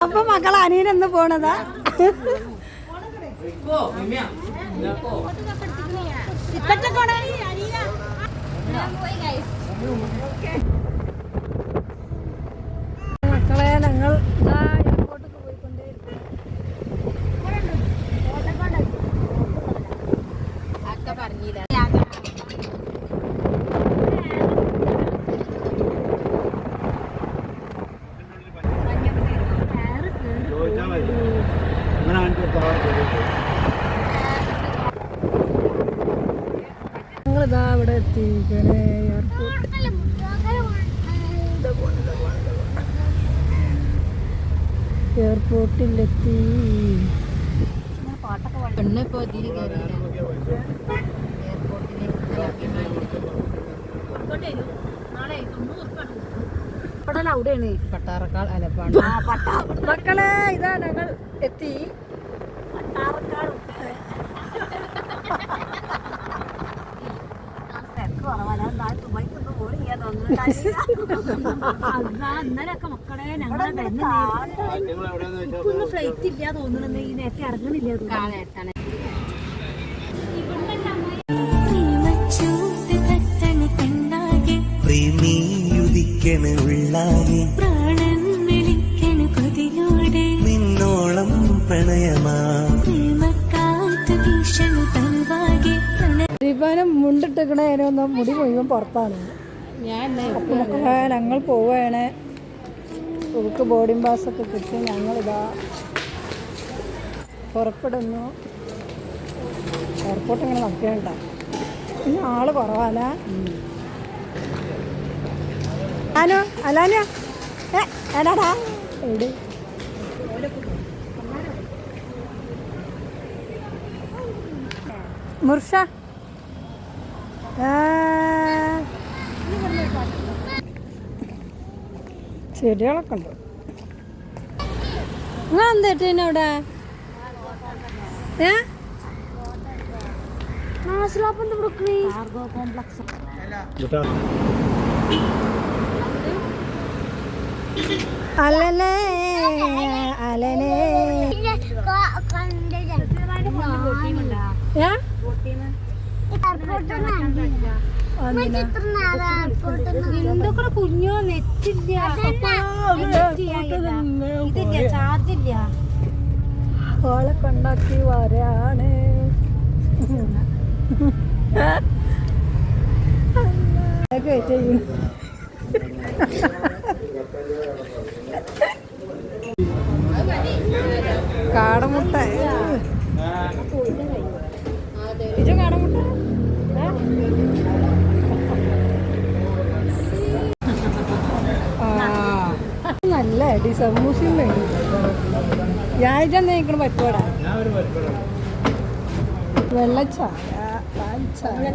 അപ്പൊ മക്കൾ അനിയനെന്ന് പോണതാ? മക്കളെ ഞങ്ങൾ ഇവിടെ എത്തിയിരിക്കണേ എയർപോർട്ട് എയർപോർട്ടിലെത്തി. അവിടെയാണ് പട്ടാറക്കാൾ അലപ്പാണ്. മക്കളെ ഇതാ ഞങ്ങൾ എത്തി. വെച്ചാൽ ഫ്ലൈറ്റ് ഇല്ല തോന്നുന്നു ഈ നേരത്തെ ഇറങ്ങണില്ല ദീപാനം മുണ്ടിട്ടിരിക്കണേനൊന്ന് മുടി മുഴുവൻ പുറത്താണ്. ഞാൻ ഞങ്ങൾ പോവുകയാണ് നമുക്ക് ബോർഡിംഗ് പാസ്സൊക്കെ കിട്ടി. ഞങ്ങളിതാ പുറപ്പെടുന്നു. എയർപോർട്ട് ഇങ്ങനെ നടക്കേണ്ട പിന്നെ ആൾ കുറവാല ആനോ അലാനോ ഏ എടാടാ. എവിടെ മുർഷ. ചെടികളൊക്കെ ഉണ്ട്. നിങ്ങൾ എന്താ അവിടെ? ഏ? Cargo complex. അലലേ അലലേ. ഏ? എന്തൊക്കെ കുഞ്ഞോ? നെറ്റില്ല. ഇതില്ല ചാർജ് ഇല്ല കൊണ്ടാക്കി വരാണ്. ചെയ്യും. കാടമുട്ട അടി സമൂസയും വേണ്ടി വ്യാഴം നയിക്കണ പറ്റുവാടാ ഞാൻ ഒരു പരിപാടി? വെള്ളച്ചായ പാൽച്ചായ